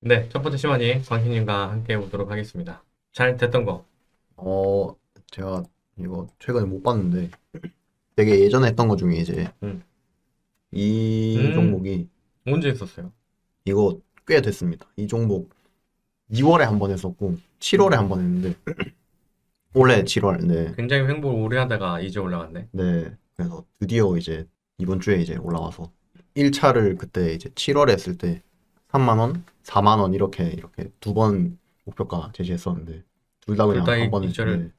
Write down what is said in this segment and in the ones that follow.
네, 첫 번째 시간이 광희님과 함께 해보도록 하겠습니다. 잘 됐던 거. 어, 제가 이거 최근에 못 봤는데 되게 예전에 했던 것 중에 이제 음. 이 음. 종목이 언제 있었어요? 이거 꽤 됐습니다. 이 종목 2월에 한 번 했었고 7월에 한 번 했는데 올해 7월 네. 굉장히 횡보를 오래 하다가 이제 올라갔네. 네. 그래서 드디어 이제 이번 주에 이제 올라와서 1차를 그때 이제 7월에 했을 때 3만 원, 4만 원 이렇게 이렇게 두 번 목표가 제시했었는데 둘 다 그냥 둘다 한 번에 익절을- 네,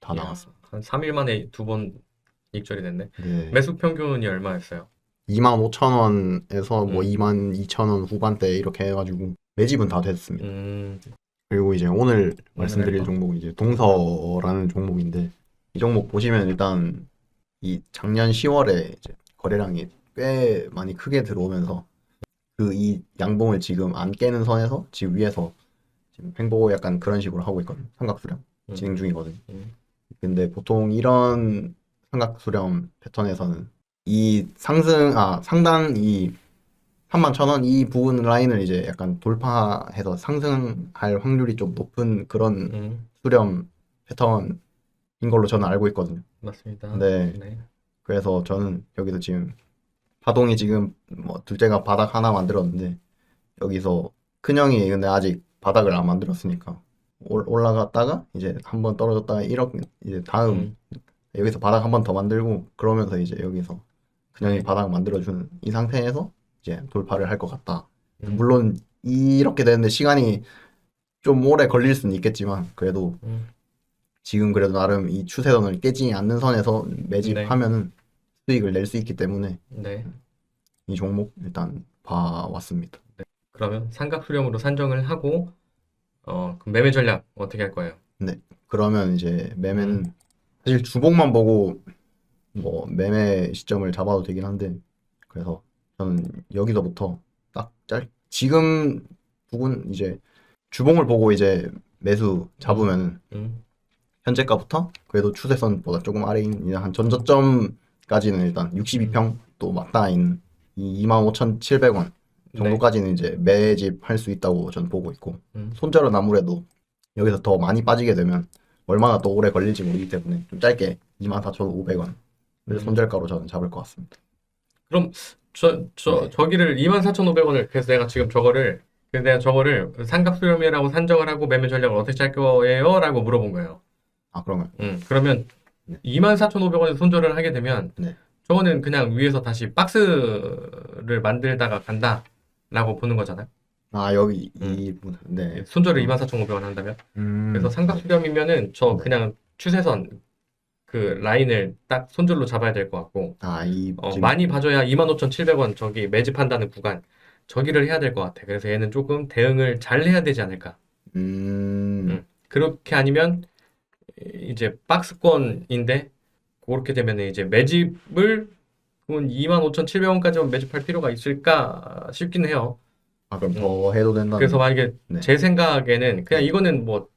다 이야, 나갔어. 한 3일 만에 두 번 익절이 됐네. 네. 매수 평균이 얼마였어요? 25,000원에서 뭐 음. 22,000원 후반대 이렇게 해가지고 매집은 다 됐습니다. 음, 그리고 이제 오늘 말씀드릴 거. 종목은 이제 동서라는 종목인데 이 종목 보시면 일단 이 작년 10월에 이제 거래량이 꽤 많이 크게 들어오면서 그 이 양봉을 지금 안 깨는 선에서 지금 위에서 지금 횡보 약간 그런 식으로 하고 있거든요. 삼각 수렴 음. 진행 중이거든요. 음. 근데 보통 이런 삼각 수렴 패턴에서는 이 상승, 아, 상단 이 31,000원 이 부분 라인을 이제 약간 돌파해서 상승할 확률이 좀 높은 그런 음, 수렴 패턴인 걸로 저는 알고 있거든요. 맞습니다. 네. 네. 그래서 저는 여기서 지금 파동이 지금 뭐 둘째가 바닥 하나 만들었는데 여기서 큰형이 근데 아직 바닥을 안 만들었으니까 올- 올라갔다가 이제 한 번 떨어졌다가 이렇게 이제 다음 음, 여기서 바닥 한 번 더 만들고 그러면서 이제 여기서 네. 바닥 만들어주는 이 상태에서 이제 돌파를 할 것 같다. 음, 물론 이렇게 되는데 시간이 좀 오래 걸릴 수는 있겠지만 그래도 음, 지금 그래도 나름 이 추세선을 깨지 않는 선에서 매집하면은 수익을 낼 수 있기 때문에 네. 이 종목 일단 봐왔습니다. 그러면 삼각 수렴으로 산정을 하고 어, 그럼 매매 전략 어떻게 할 거예요? 그러면 이제 매매는 음. 사실 주봉만 보고 뭐 매매 시점을 잡아도 되긴 한데 그래서 저는 여기서부터 딱 짧, 지금 부분 이제 주봉을 보고 이제 매수 잡으면 음, 현재가부터 그래도 추세선보다 조금 아래인 한 전저점 까지는 일단 62평 또이 25,700원 네. 정도까지는 이제 매집 할 수 있다고 저는 보고 있고 음, 손절은 아무래도 여기서 더 많이 빠지게 되면 얼마나 또 오래 걸릴지 모르기 때문에 좀 짧게 24,500원 음. 손절가로 저는 잡을 것 같습니다. 그럼 저, 저, 네. 저기를 24,500원을 그래서 내가 지금 저거를 그래서 내가 저거를 삼각 수렴이라고 산정을 하고 매매 전략을 어떻게 짤 거예요? 라고 물어본 거예요. 아 그러면 음, 그러면 네. 24,500원에 손절을 하게 되면 네. 저거는 그냥 위에서 다시 박스를 만들다가 간다라고 보는 거잖아요. 아 여기 음. 이 부분 네. 손절을 24,500원 한다면. 음. 그래서 삼각 수렴이면은 저 네. 그냥 추세선 그 라인을 딱 손절로 잡아야 될 것 같고 아 이 어, 많이 봐줘야 25,700원 저기 매집한다는 구간 저기를 해야 될 것 같아. 그래서 얘는 조금 대응을 잘 해야 되지 않을까. 음. 음. 그렇게 아니면 이제 박스권인데 그렇게 되면 이제 매집을 그건 25,700원까지만 매집할 필요가 있을까 싶긴 해요. 아 그럼 더 해도 된다. 그래서 만약에 네. 제 생각에는 그냥 이거는 뭐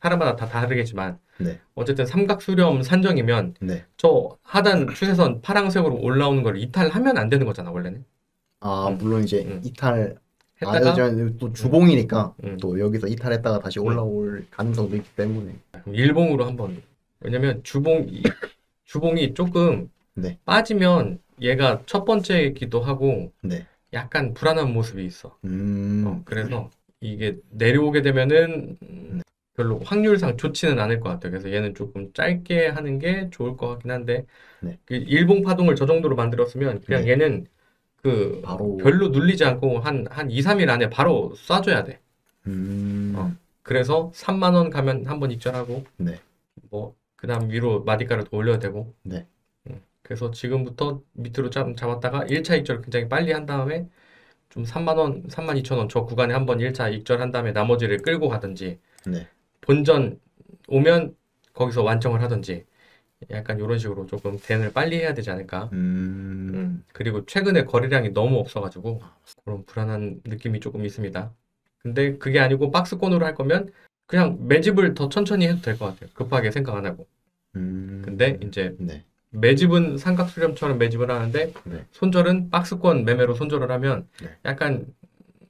사람마다 다 다르겠지만 네. 어쨌든 삼각 수렴 산정이면 네. 저 하단 추세선 파랑색으로 올라오는 걸 이탈하면 안 되는 거잖아 원래는. 아 음. 물론 이제 음. 이탈 아, 했다가 이제 또 주봉이니까 음. 또 여기서 이탈했다가 다시 음. 올라올 가능성도 있기 때문에 일봉으로 한번 왜냐면 주봉 이- 주봉이 조금 네. 빠지면 얘가 첫 번째이기도 하고 네. 약간 불안한 모습이 있어. 음. 어, 그래서 이게 내려오게 되면은 음, 별로 확률상 좋지는 않을 것 같아요. 그래서 얘는 조금 짧게 하는 게 좋을 것 같긴 한데 네. 그 일봉 파동을 저 정도로 만들었으면 그냥 네. 얘는 그 바로 별로 눌리지 않고 한, 한 2, 3일 안에 바로 쏴줘야 돼. 음. 어. 그래서 3만 원 가면 한 번 익절하고 네. 뭐 그다음 위로 마디가를 더 올려야 되고 네. 음, 그래서 지금부터 밑으로 잡, 잡았다가 1차 익절 굉장히 빨리 한 다음에 좀 3만 원, 3만 2천 원 저 구간에 한 번 1차 익절한 다음에 나머지를 끌고 가든지 네. 본전 오면 거기서 완청을 하든지 약간 이런 식으로 조금 대응을 빨리 해야 되지 않을까. 음. 음, 그리고 최근에 거래량이 너무 없어가지고 그런 불안한 느낌이 조금 있습니다. 근데 그게 아니고 박스권으로 할 거면 그냥 매집을 더 천천히 해도 될 것 같아요. 급하게 생각 안 하고. 음. 근데 이제 네. 매집은 삼각수렴처럼 매집을 하는데 네. 손절은 박스권 매매로 손절을 하면 네. 약간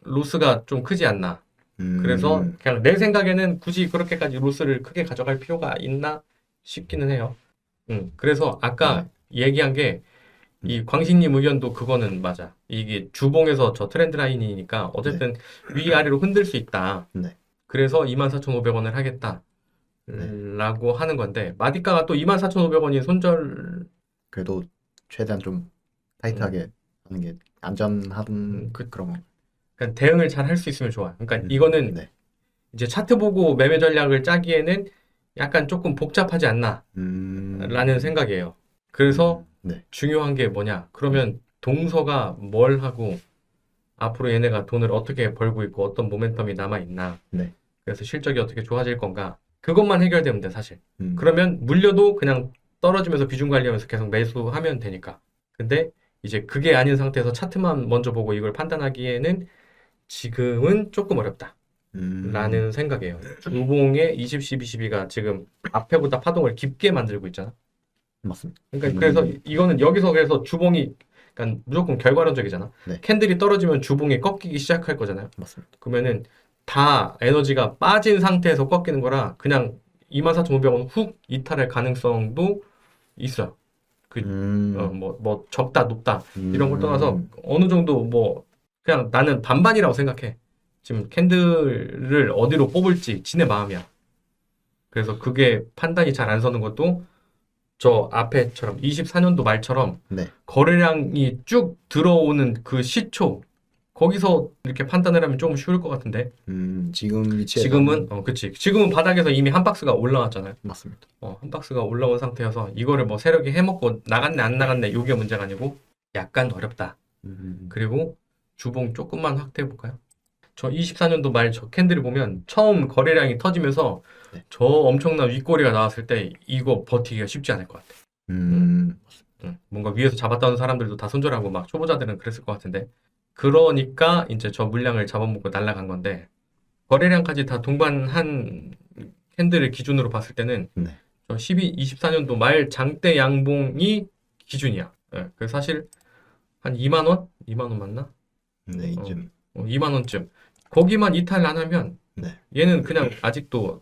로스가 좀 크지 않나. 음, 그래서 그냥 내 생각에는 굳이 그렇게까지 로스를 크게 가져갈 필요가 있나 싶기는 해요. 음, 그래서 아까 얘기한 게 이 광식님 의견도 그거는 맞아. 이게 주봉에서 저 트렌드 라인이니까 어쨌든 위아래로 흔들 수 있다. 네. 그래서 24,500원을 하겠다. 라고 하는 건데 마디카가 또 24,500원이 손절 그래도 최대한 좀 타이트하게 하는 게 안전한 음, 그, 그런 거. 그러니까 대응을 잘 할 수 있으면 좋아. 그러니까 음, 이거는 네. 이제 차트 보고 매매 전략을 짜기에는 약간 조금 복잡하지 않나 음, 라는 생각이에요. 그래서 네. 중요한 게 뭐냐? 그러면 동서가 뭘 하고 앞으로 얘네가 돈을 어떻게 벌고 있고 어떤 모멘텀이 남아 있나? 네. 그래서 실적이 어떻게 좋아질 건가? 그것만 해결되면 돼, 사실. 음, 그러면 물려도 그냥 떨어지면서 비중 관리하면서 계속 매수하면 되니까. 근데 이제 그게 아닌 상태에서 차트만 먼저 보고 이걸 판단하기에는 지금은 조금 어렵다. 음, 라는 생각이에요. 주봉의 20, 12, 12가 지금 앞에보다 파동을 깊게 만들고 있잖아. 맞습니다. 그러니까 음. 그래서 이거는 여기서 그래서 주봉이 그러니까 무조건 결과론적이잖아. 네. 캔들이 떨어지면 주봉이 꺾이기 시작할 거잖아요. 맞습니다. 그러면은 다 에너지가 빠진 상태에서 꺾이는 거라 그냥 24,500원 훅 이탈할 가능성도 있어요. 그, 음, 어, 뭐, 뭐 적다 높다 이런 걸 음, 떠나서 어느 정도 뭐 그냥 나는 반반이라고 생각해. 지금 캔들을 어디로 뽑을지 지네 마음이야. 그래서 그게 판단이 잘 안 서는 것도 저 앞에처럼 24년도 말처럼 네. 거래량이 쭉 들어오는 그 시초 거기서 이렇게 판단을 하면 조금 쉬울 것 같은데 음, 지금 위치에 지금은 어 그치 지금은 바닥에서 이미 한 박스가 올라왔잖아요. 맞습니다. 어, 한 박스가 올라온 상태여서 이거를 뭐 세력이 해먹고 나갔네 안 나갔네 요게 문제가 아니고 약간 어렵다. 음, 그리고 주봉 조금만 확대해 볼까요? 저 24년도 말 저 캔들을 보면 처음 거래량이 터지면서 네. 저 엄청난 윗꼬리가 나왔을 때 이거 버티기가 쉽지 않을 것 같아. 음, 응. 뭔가 위에서 잡았다는 사람들도 다 손절하고 막 초보자들은 그랬을 것 같은데 그러니까 이제 저 물량을 잡아먹고 날아간 건데 거래량까지 다 동반한 캔들을 기준으로 봤을 때는 네. 저 12, 24년도 말 장대 양봉이 기준이야. 예, 그 사실 한 2만 원? 2만 원 맞나? 네, 이쯤 어, 2만 원쯤. 거기만 이탈 안 하면 네. 얘는 그냥 아직도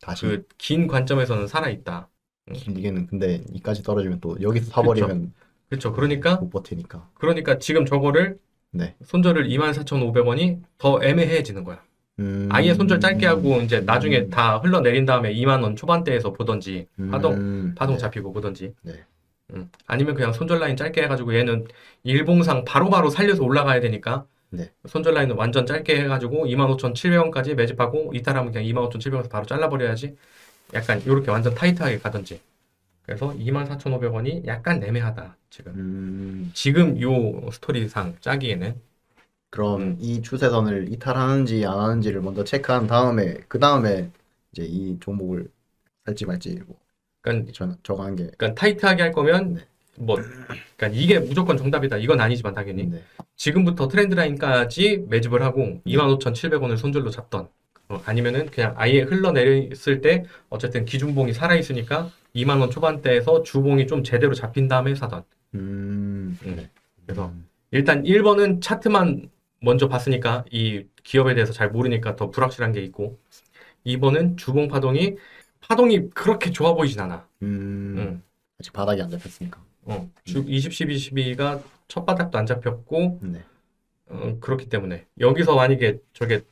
다시 그 긴 관점에서는 살아 있다. 길게는 근데 이까지 떨어지면 또 여기서 사버리면 그렇죠. 그러니까 못 버티니까. 그러니까 지금 저거를 네. 손절을 24,500원이 더 애매해지는 거야. 음, 아예 손절 짧게 하고 이제 나중에 음. 다 흘러내린 다음에 2만 원 초반대에서 보던지 파동 음, 파동 네. 잡히고 보던지. 네. 음. 아니면 그냥 손절 라인 짧게 해가지고 얘는 일봉상 바로바로 살려서 올라가야 되니까 네. 손절 라인은 완전 짧게 해가지고 25,700원까지 매집하고 이탈하면 그냥 25,700원에서 바로 잘라버려야지 약간 이렇게 완전 타이트하게 가던지 그래서 24,500원이 약간 애매하다 지금 음, 지금 요 스토리상 짜기에는 그럼 음. 이 추세선을 이탈하는지 안 하는지를 먼저 체크한 다음에 그 다음에 이제 이 종목을 살지 말지 뭐 그러니까, 저, 정한 게 그러니까 타이트하게 할 거면 네. 뭐 그러니까 이게 무조건 정답이다 이건 아니지만 당연히 네. 지금부터 트렌드 라인까지 매집을 하고 25,700원을 손절로 잡던 어, 아니면은 그냥 아예 흘러내렸을 때 어쨌든 기준봉이 살아 있으니까 2만 원 초반대에서 주봉이 좀 제대로 잡힌 다음에 사던 음, 음. 네. 그래서 음, 일단 1번은 차트만 먼저 봤으니까 이 기업에 대해서 잘 모르니까 더 불확실한 게 있고 2번은 주봉 파동이 파동이 그렇게 좋아 보이진 않아 음, 음. 아직 바닥이 안 잡혔으니까. 어, 주 20, 12, 12가 첫 바닥도 안 잡혔고 네. 어, 그렇기 때문에 여기서 만약에 저게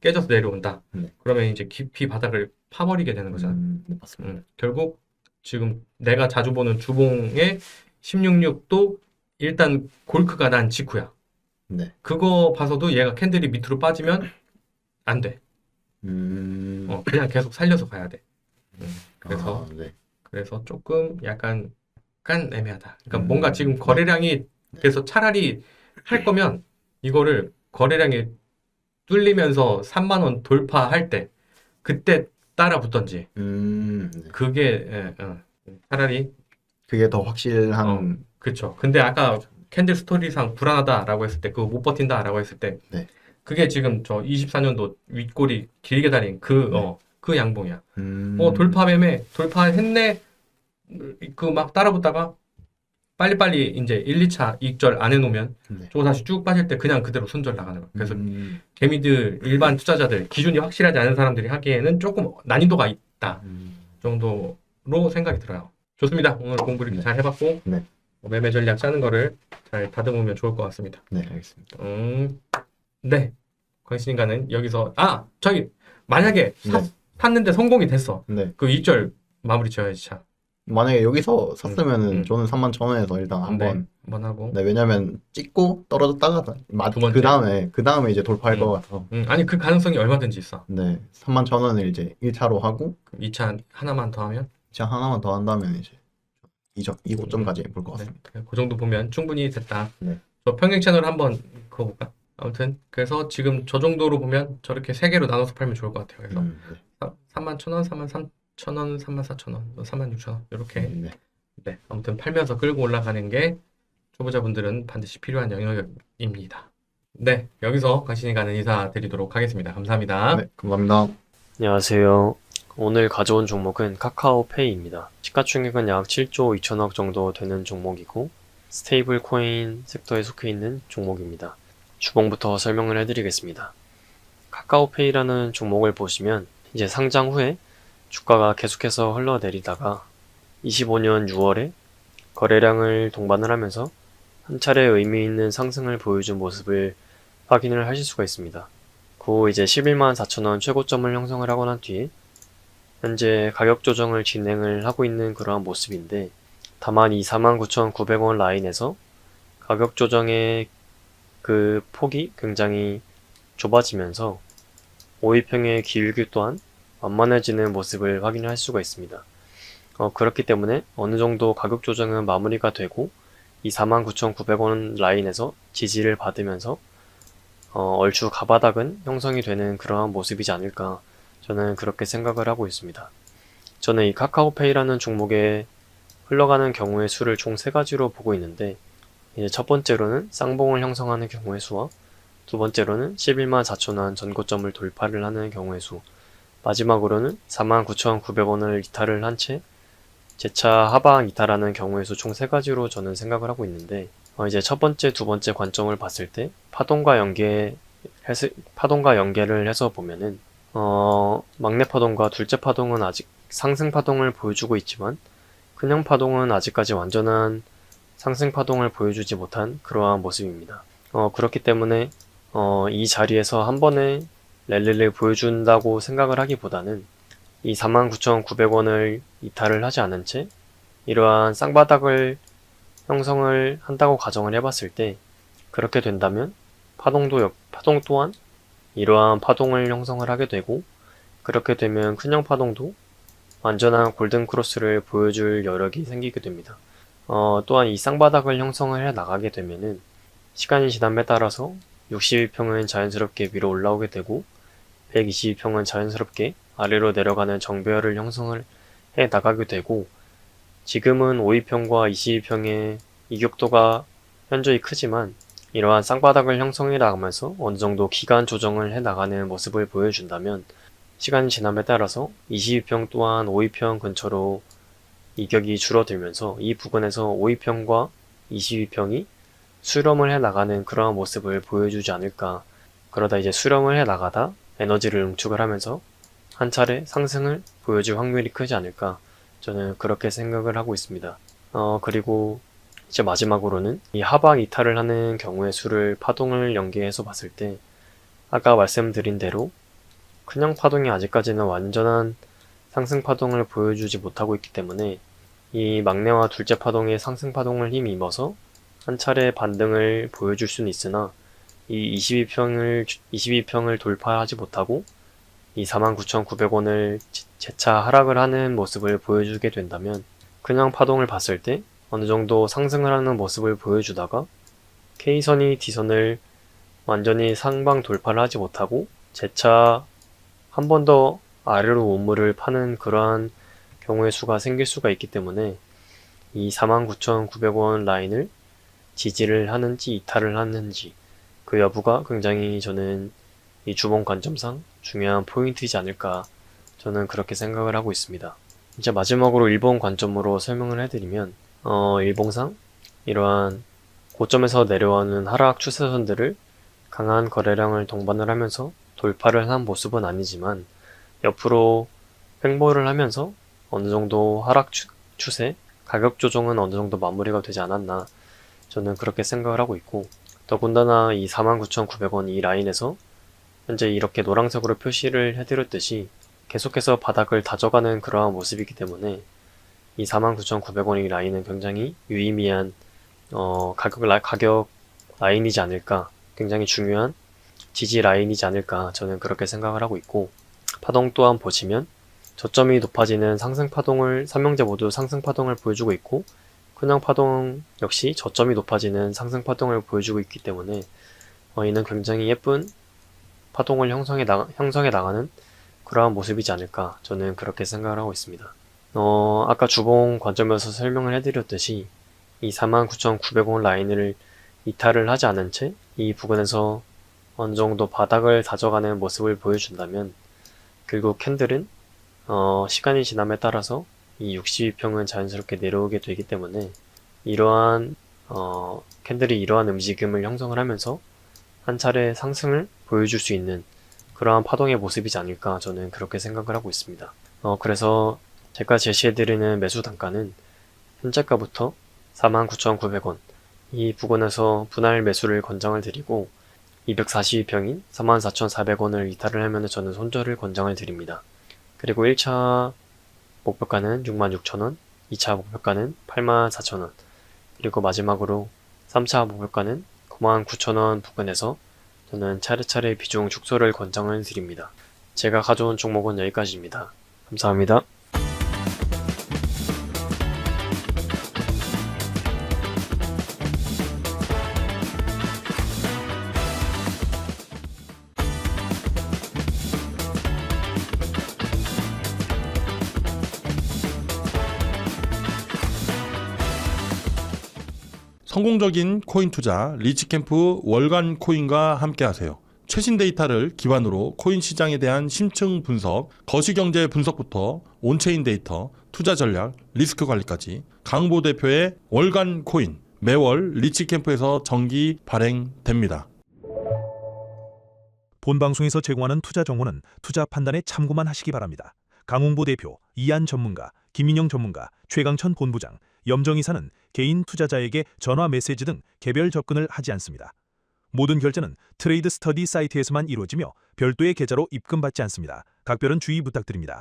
깨져서 내려온다. 네. 그러면 이제 깊이 바닥을 파버리게 되는 거잖아. 음, 네, 맞습니다. 음, 결국 지금 내가 자주 보는 주봉의 166도 일단 골크가 난 직후야. 네. 그거 봐서도 얘가 캔들이 밑으로 빠지면 안 돼. 음, 어, 그냥 계속 살려서 가야 돼. 음, 그래서 아, 네. 그래서 조금 약간 약간 애매하다. 그러니까 음, 뭔가 지금 거래량이 그래서 차라리 할 거면 이거를 거래량이 뚫리면서 3만 원 돌파할 때 그때 따라 붙던지 음, 네. 그게 예, 어. 차라리 그게 더 확실한 어. 그렇죠. 근데 아까 캔들 스토리상 불안하다라고 했을 때 그거 못 버틴다라고 했을 때 네. 그게 지금 저 24년도 윗골이 길게 달린 그 네. 어, 그 양봉이야. 음, 어 돌파 매매 돌파했네 그 막 따라붙다가 빨리빨리 이제 1, 2차 익절 안 해놓으면 네. 저거 다시 쭉 빠질 때 그냥 그대로 손절 나가는 거예요. 그래서 음, 개미들 일반 투자자들 기준이 확실하지 않은 사람들이 하기에는 조금 난이도가 있다 음, 정도로 생각이 들어요. 좋습니다. 오늘 공부 이렇게 네. 잘 해봤고 네. 뭐 매매 전략 짜는 거를 잘 다듬으면 좋을 것 같습니다. 네, 알겠습니다. 음, 네. 광신인가는 여기서 아 저기 만약에 사- 네. 샀는데 성공이 됐어. 네. 그 2절 마무리 지어야지 차. 만약에 여기서 샀으면은 음. 저는 3만 천 원에서 일단 한번 네, 한번 하고. 네, 왜냐면 찍고 떨어졌다가 두 번째. 그 다음에 그 다음에 이제 돌파할 음. 것 같아서 음, 아니 그 가능성이 얼마든지 있어. 네 3만 천 원을 이제 1차로 하고 2차 하나만 더 하면 진짜 하나만 더 한다면 이제 이점 이 고점까지 볼 것 네, 같습니다. 그 정도 보면 충분히 됐다. 네. 저 평행 채널 한번 그어볼까? 아무튼 그래서 지금 저 정도로 보면 저렇게 세 개로 나눠서 팔면 좋을 것 같아요. 그래서 음, 네. 3만 천 원, 3만 3 천 원, 3만 4천 원, 3만 6천 원 이렇게 네. 네, 아무튼 팔면서 끌고 올라가는 게 초보자분들은 반드시 필요한 영역입니다. 네, 여기서 강신이 가는 인사 드리도록 하겠습니다. 감사합니다. 네, 감사합니다. 안녕하세요. 오늘 가져온 종목은 카카오페이입니다. 시가총액은 약 7조 2천억 정도 되는 종목이고 스테이블 코인 섹터에 속해 있는 종목입니다. 주봉부터 설명을 해드리겠습니다. 카카오페이라는 종목을 보시면 이제 상장 후에 주가가 계속해서 흘러내리다가 25년 6월에 거래량을 동반을 하면서 한 차례 의미 있는 상승을 보여준 모습을 확인을 하실 수가 있습니다. 그 후 이제 11만 4천원 최고점을 형성을 하고 난 뒤에 현재 가격 조정을 진행을 하고 있는 그러한 모습인데 다만 이 49,900원 라인에서 가격 조정의 그 폭이 굉장히 좁아지면서 5위평의 기울기 또한 완만해지는 모습을 확인할 수가 있습니다. 어, 그렇기 때문에 어느 정도 가격 조정은 마무리가 되고 이 49,900원 라인에서 지지를 받으면서 어, 얼추 가바닥은 형성이 되는 그러한 모습이지 않을까 저는 그렇게 생각을 하고 있습니다. 저는 이 카카오페이라는 종목에 흘러가는 경우의 수를 총 세 가지로 보고 있는데 이제 첫 번째로는 쌍봉을 형성하는 경우의 수와 두 번째로는 11만 4천원 전고점을 돌파를 하는 경우의 수 마지막으로는 49,900원을 이탈을 한채 재차 하방 이탈하는 경우의 수총세 가지로 저는 생각을 하고 있는데 어, 이제 첫 번째, 두 번째 관점을 봤을 때 파동과 연계 해서, 파동과 연계를 해서 보면은 어, 막내 파동과 둘째 파동은 아직 상승 파동을 보여주고 있지만 그냥 파동은 아직까지 완전한 상승 파동을 보여주지 못한 그러한 모습입니다. 어, 그렇기 때문에 어, 이 자리에서 한 번에 랠리를 보여준다고 생각을 하기보다는 이 49,900원을 이탈을 하지 않은 채 이러한 쌍바닥을 형성을 한다고 가정을 해봤을 때 그렇게 된다면 파동도 역- 파동 또한 이러한 파동을 형성을 하게 되고 그렇게 되면 큰형 파동도 완전한 골든 크로스를 보여줄 여력이 생기게 됩니다. 어, 또한 이 쌍바닥을 형성을 해 나가게 되면은 시간이 지남에 따라서 62평은 자연스럽게 위로 올라오게 되고 122평은 자연스럽게 아래로 내려가는 정배열을 형성을 해 나가게 되고 지금은 52평과 22평의 이격도가 현저히 크지만 이러한 쌍바닥을 형성해 나가면서 어느 정도 기간 조정을 해 나가는 모습을 보여준다면 시간이 지남에 따라서 22평 또한 52평 근처로 이격이 줄어들면서 이 부근에서 52평과 22평이 수렴을 해 나가는 그러한 모습을 보여주지 않을까. 그러다 이제 수렴을 해 나가다 에너지를 응축을 하면서 한 차례 상승을 보여줄 확률이 크지 않을까. 저는 그렇게 생각을 하고 있습니다. 어, 그리고 이제 마지막으로는 이 하방 이탈을 하는 경우의 수를 파동을 연계해서 봤을 때 아까 말씀드린 대로 그냥 파동이 아직까지는 완전한 상승 파동을 보여주지 못하고 있기 때문에 이 막내와 둘째 파동의 상승 파동을 힘입어서 한 차례 반등을 보여줄 수는 있으나 이 22평을 22평을 돌파하지 못하고 이 49,900원을 재차 하락을 하는 모습을 보여주게 된다면 그냥 파동을 봤을 때 어느 정도 상승을 하는 모습을 보여주다가 K선이 D선을 완전히 상방 돌파를 하지 못하고 재차 한 번 더 아래로 우물을 파는 그러한 경우의 수가 생길 수가 있기 때문에 이 49,900원 라인을 지지를 하는지 이탈을 하는지 그 여부가 굉장히 저는 이 주봉 관점상 중요한 포인트이지 않을까 저는 그렇게 생각을 하고 있습니다. 이제 마지막으로 일본 관점으로 설명을 해드리면 어, 일봉상 이러한 고점에서 내려오는 하락 추세선들을 강한 거래량을 동반을 하면서 돌파를 한 모습은 아니지만 옆으로 횡보를 하면서 어느 정도 하락 추, 추세, 가격 조정은 어느 정도 마무리가 되지 않았나 저는 그렇게 생각을 하고 있고 더군다나 이 49,900원 이 라인에서 현재 이렇게 노란색으로 표시를 해드렸듯이 계속해서 바닥을 다져가는 그러한 모습이기 때문에 이 49,900원 이 라인은 굉장히 유의미한 어, 가격, 라, 가격 라인이지 않을까 굉장히 중요한 지지 라인이지 않을까 저는 그렇게 생각을 하고 있고 파동 또한 보시면 저점이 높아지는 상승 파동을 삼형제 모두 상승 파동을 보여주고 있고 그냥 파동 역시 저점이 높아지는 상승 파동을 보여주고 있기 때문에 어, 이는 굉장히 예쁜 파동을 형성해, 나, 형성해 나가는 그러한 모습이지 않을까 저는 그렇게 생각을 하고 있습니다. 어, 아까 주봉 관점에서 설명을 해드렸듯이 이 49,900원 라인을 이탈을 하지 않은 채 이 부근에서 어느 정도 바닥을 다져가는 모습을 보여준다면 결국 캔들은 어, 시간이 지남에 따라서 이 62평은 자연스럽게 내려오게 되기 때문에 이러한 어, 캔들이 이러한 움직임을 형성을 하면서 한 차례 상승을 보여줄 수 있는 그러한 파동의 모습이지 않을까 저는 그렇게 생각을 하고 있습니다. 어, 그래서 제가 제시해드리는 매수 단가는 현재가부터 49,900원 이 부근에서 분할 매수를 권장을 드리고 242평인 44,400원을 이탈을 하면 저는 손절을 권장을 드립니다. 그리고 1차 목표가는 66,000원, 2차 목표가는 84,000원, 그리고 마지막으로 3차 목표가는 99,000원 부근에서 저는 차례차례 비중 축소를 권장을 드립니다. 제가 가져온 종목은 여기까지입니다. 감사합니다. 성공적인 코인 투자 리치캠프 월간 코인과 함께 하세요. 최신 데이터를 기반으로 코인 시장에 대한 심층 분석, 거시경제 분석부터 온체인 데이터, 투자 전략, 리스크 관리까지 강보 대표의 월간 코인 매월 리치캠프에서 정기 발행됩니다. 본 방송에서 제공하는 투자 정보는 투자 판단에 참고만 하시기 바랍니다. 강홍보 대표, 이한 전문가, 김인영 전문가, 최강천 본부장, 염정 이사는 개인 투자자에게 전화 메시지 등 개별 접근을 하지 않습니다. 모든 결제는 트레이드 스터디 사이트에서만 이루어지며 별도의 계좌로 입금받지 않습니다. 각별은 주의 부탁드립니다.